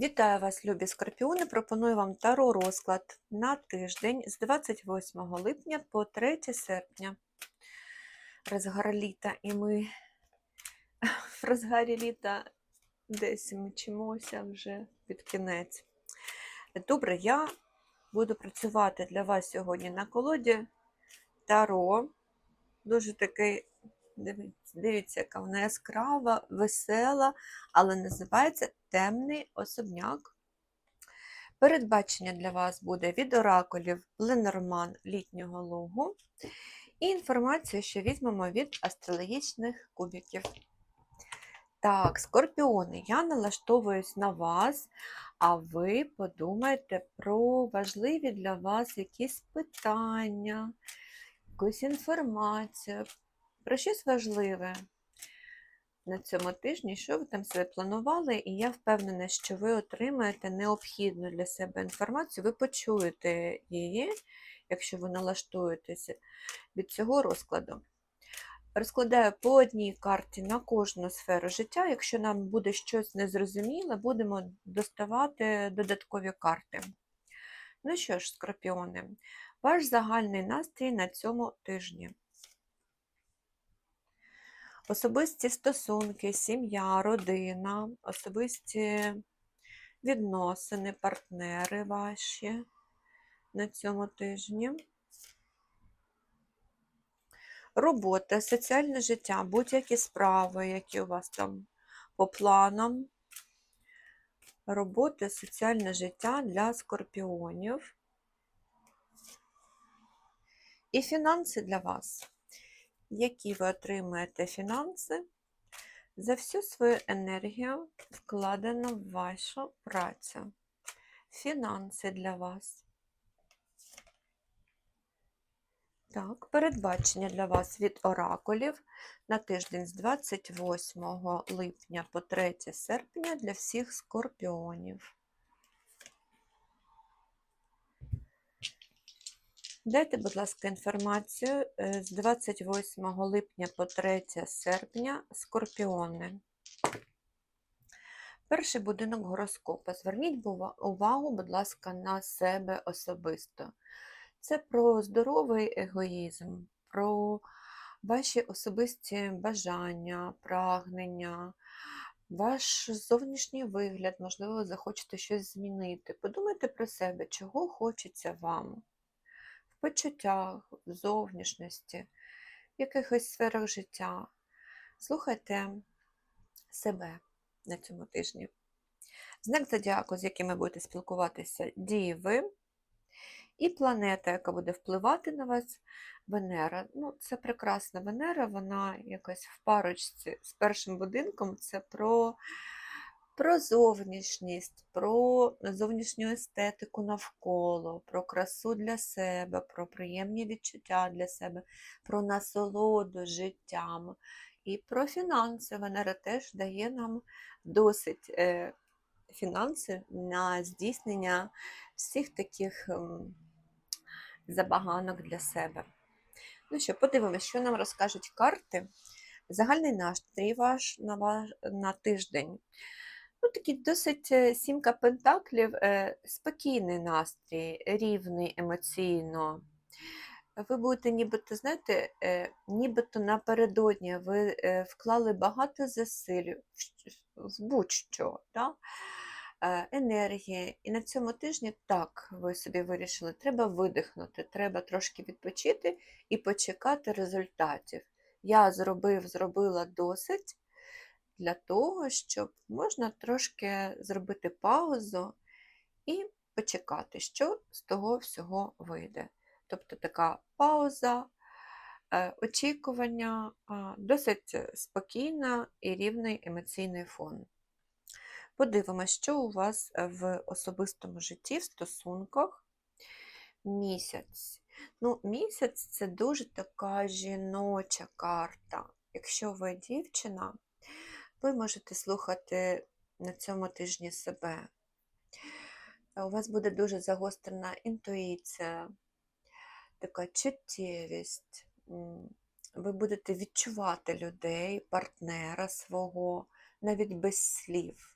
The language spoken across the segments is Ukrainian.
Вітаю вас, любі скорпіони! Пропоную вам таро розклад на тиждень з 28 липня по 3 серпня. Розгар літа, і ми в розгарі літа десь мчимося вже під кінець. Добре, я буду працювати для вас сьогодні на колоді таро. Дуже такий, дивіться, яка вона яскрава, весела, але називається темний особняк. Передбачення для вас буде від оракулів Ленорман літнього лугу. І інформацію, що візьмемо від астрологічних кубиків. Так, скорпіони, я налаштовуюсь на вас, а ви подумайте про важливі для вас якісь питання, якусь інформацію, про щось важливе на цьому тижні, що ви там себе планували, і я впевнена, що ви отримаєте необхідну для себе інформацію, ви почуєте її, якщо ви налаштуєтеся від цього розкладу. Розкладаю по одній карті на кожну сферу життя. Якщо нам буде щось незрозуміле, будемо доставати додаткові карти. Ну що ж, скорпіони, ваш загальний настрій на цьому тижні. Особисті стосунки, сім'я, родина, особисті відносини, партнери ваші на цьому тижні. Робота, соціальне життя, будь-які справи, які у вас там по планам. Робота, соціальне життя для скорпіонів. І фінанси для вас які ви отримаєте фінанси за всю свою енергію, вкладену в вашу працю. Фінанси для вас. Так, передбачення для вас від оракулів на тиждень з 28 липня по 3 серпня для всіх скорпіонів. Дайте, будь ласка, інформацію е, з 28 липня по 3 серпня скорпіони. Перший будинок гороскопа. Зверніть увагу, будь ласка, на себе особисто. Це про здоровий егоїзм, про ваші особисті бажання, прагнення, ваш зовнішній вигляд, можливо, захочете щось змінити. Подумайте про себе, чого хочеться вам почуттях, зовнішності, в якихось сферах життя. Слухайте себе на цьому тижні. Знак зодіаку, з яким ви будете спілкуватися, діви. І планета, яка буде впливати на вас, Венера. Ну, Це прекрасна Венера, вона якось в парочці з першим будинком це про про зовнішність, про зовнішню естетику навколо, про красу для себе, про приємні відчуття для себе, про насолоду життям і про фінанси. Венера теж дає нам досить е, фінанси на здійснення всіх таких ем, забаганок для себе. Ну що, подивимось, що нам розкажуть карти. Загальний настрій ваш на, ваш на тиждень. Ну, такий досить е, сімка пентаклів, е, спокійний настрій, рівний емоційно. Ви будете, нібито, знаєте, е, нібито напередодні ви вклали багато зусиль в будь-що, да? енергії. І на цьому тижні так ви собі вирішили, треба видихнути, треба трошки відпочити і почекати результатів. Я зробив, зробила досить для того, щоб можна трошки зробити паузу і почекати, що з того всього вийде. Тобто така пауза, е, очікування, досить спокійна і рівний емоційний фон. Подивимося, що у вас в особистому житті, в стосунках місяць. Ну, Місяць це дуже така жіноча карта. Якщо ви дівчина, ви можете слухати на цьому тижні себе. У вас буде дуже загострена інтуїція, така чуттєвість. Ви будете відчувати людей, партнера свого, навіть без слів.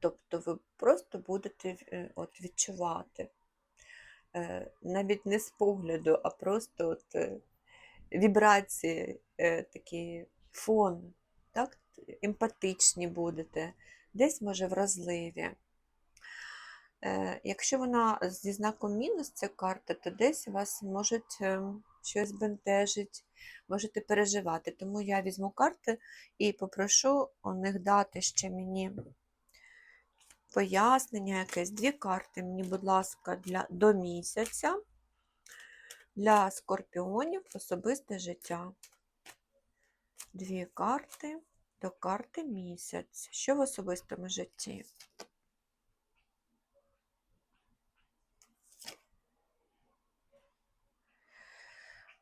Тобто ви просто будете е, от, відчувати, е, навіть не з погляду, а просто от, е, вібрації, е, такі фон, так? Емпатичні будете, десь, може, вразливі. Е, Якщо вона зі знаком мінус, ця карта, то десь вас можуть е, щось бентежить, можете переживати. Тому я візьму карти і попрошу у них дати ще мені пояснення якесь. Дві карти мені, будь ласка, для, до місяця. Для скорпіонів особисте життя. Дві карти до карти місяць. Що в особистому житті?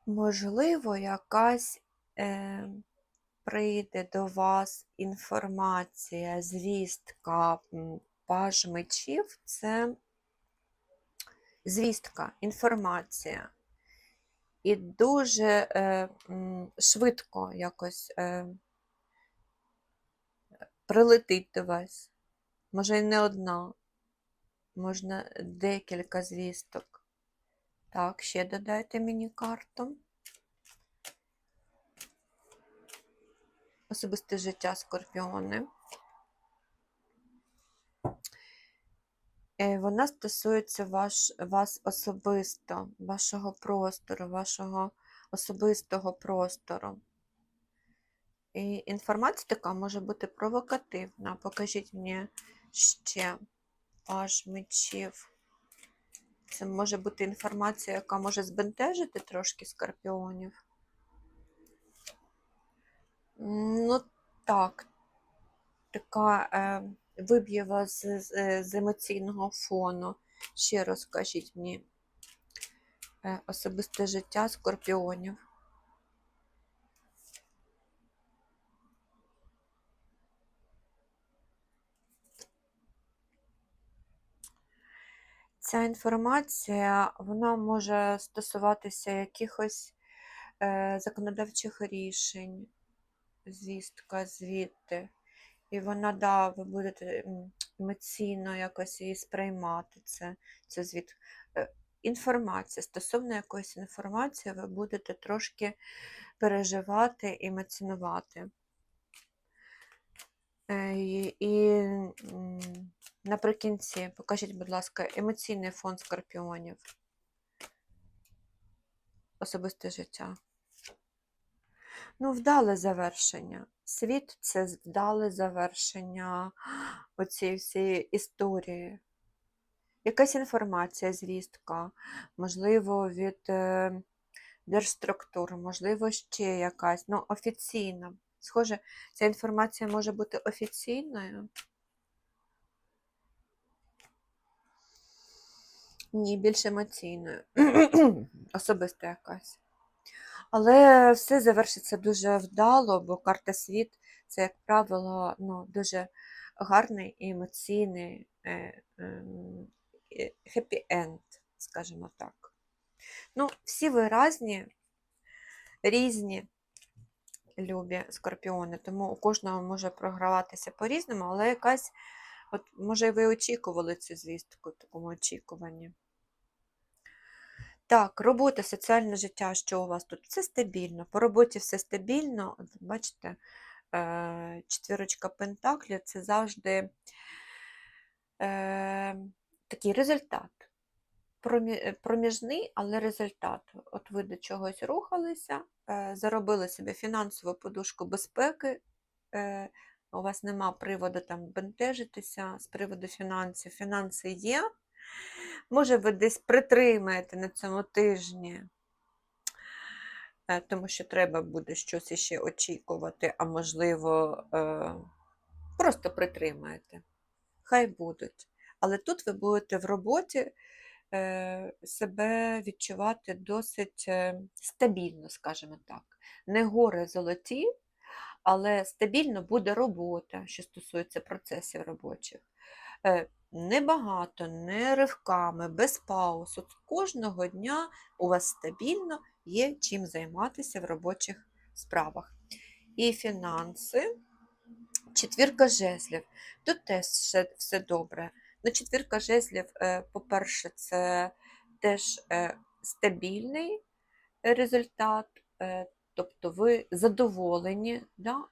Можливо, якась е, прийде до вас інформація, звістка, паж мечів це звістка, інформація. І дуже е, швидко якось е, прилетить до вас. Може, і не одна, можна декілька звісток. Так, ще додайте мені карту. Особисте життя скорпіони. Е, Вона стосується ваш, вас особисто, вашого простору, вашого особистого простору. І інформація така може бути провокативна. Покажіть мені ще паж мечів. Це може бути інформація, яка може збентежити трошки скорпіонів. Ну, так, така е, виб'є вас з, з, з емоційного фону. Ще розкажіть мені е, особисте життя скорпіонів. Ця інформація вона може стосуватися якихось е, законодавчих рішень, звістка звідти. І вона, да, ви будете емоційно якось її сприймати, це, це звіт. Е, Інформація, стосовно якоїсь інформації, ви будете трошки переживати, емоціонувати. Е, І, і наприкінці, покажіть, будь ласка, емоційний фон скорпіонів. Особисте життя. Ну, вдале завершення. Світ це вдале завершення оцієї всієї історії. Якась інформація, звістка, можливо, від е, держструктур, можливо, ще якась, ну, офіційна. Схоже, ця інформація може бути офіційною. Ні, більш емоційною. Особиста якась. Але все завершиться дуже вдало, бо карта світ це, як правило, ну, дуже гарний і емоційний е, ем, хеппі-енд, скажімо так. Ну, всі ви разні, різні любі скорпіони, тому у кожного може програватися по-різному, але якась, от, може, ви очікували цю звістку в такому очікуванні. Так, робота, соціальне життя, що у вас тут? Все стабільно. По роботі все стабільно. От Бачите, е, четвірочка пентаклів це завжди е, такий результат. Е, Проміжний, але результат. От ви до чогось рухалися, е, заробили собі фінансову подушку безпеки. У вас нема приводу там бентежитися з приводу фінансів. Фінанси є. Може, ви десь притримаєте на цьому тижні, е, тому що треба буде щось іще очікувати, а можливо, е, просто притримаєте. Хай будуть. Але тут ви будете в роботі е, себе відчувати досить стабільно, скажімо так. Не гори золоті, але стабільно буде робота, що стосується процесів робочих. Е, Небагато, не ривками, без пауз. От кожного дня у вас стабільно є чим займатися в робочих справах. І фінанси Четвірка жезлів. Тут теж все, добре. Ну, четвірка жезлів, е, по-перше, це теж е, стабільний результат, тобто ви задоволені. Да?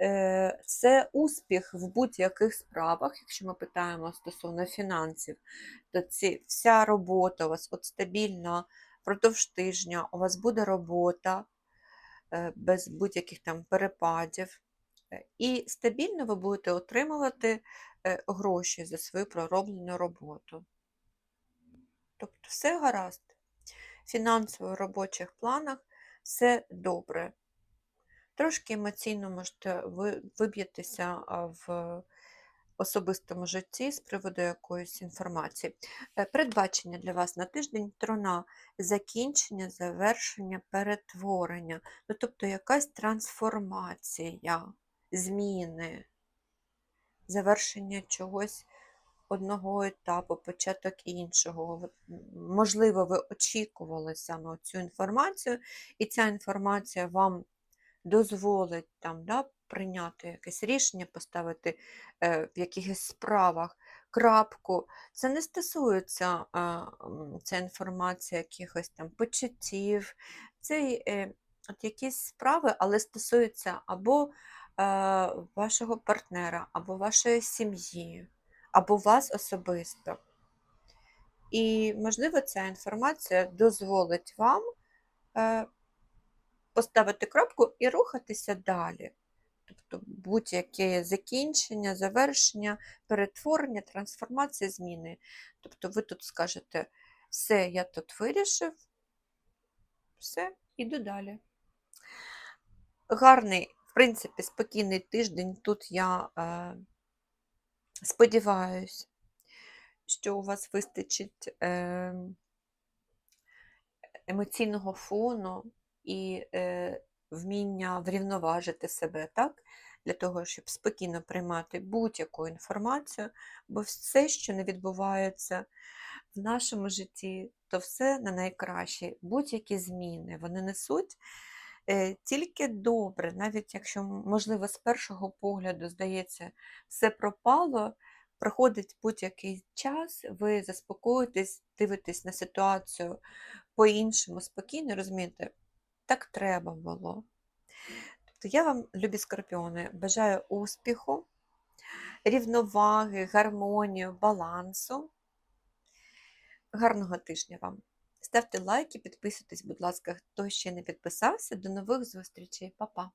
Е, Це успіх в будь-яких справах, якщо ми питаємо стосовно фінансів, то ці, вся робота у вас от стабільна впродовж тижня, у вас буде робота е, без будь-яких там перепадів. Е, І стабільно ви будете отримувати гроші за свою пророблену роботу. Тобто все гаразд. Фінансово робочих планах все добре. Трошки емоційно можете ви виб'єтеся а, в особистому житті з приводу якоїсь інформації. Е, Передбачення для вас на тиждень трона закінчення, завершення, перетворення. Ну, тобто якась трансформація, зміни, завершення чогось одного етапу, початок іншого. Можливо, ви очікували саме цю інформацію, і ця інформація вам дозволить там, да, прийняти якесь рішення, поставити е, в якихось справах крапку. Це не стосується е, ця інформація якихось там почуттів, це е, от якісь справи, але стосуються або вашого партнера, або вашої сім'ї, або вас особисто. І, можливо, ця інформація дозволить вам е, поставити крапку і рухатися далі. Тобто будь-яке закінчення, завершення, перетворення, трансформація, зміни. Тобто ви тут скажете, все, я тут вирішив, все, іду далі. Гарний, в принципі, спокійний тиждень. Тут я е, сподіваюся, що у вас вистачить е, емоційного фону і е, вміння врівноважити себе, так? Для того, щоб спокійно приймати будь-яку інформацію, бо все, що не відбувається в нашому житті, то все на найкраще. Будь-які зміни вони несуть тільки добре, навіть якщо, можливо, з першого погляду здається, все пропало, проходить будь-який час, ви заспокоїтесь, дивитесь на ситуацію по-іншому, спокійно, розумієте, так треба було. Тобто я вам, любі скорпіони, бажаю успіху, рівноваги, гармонію, балансу. Гарного тижня вам! Ставте лайки, підписуйтесь, будь ласка, хто ще не підписався. До нових зустрічей, Па-па!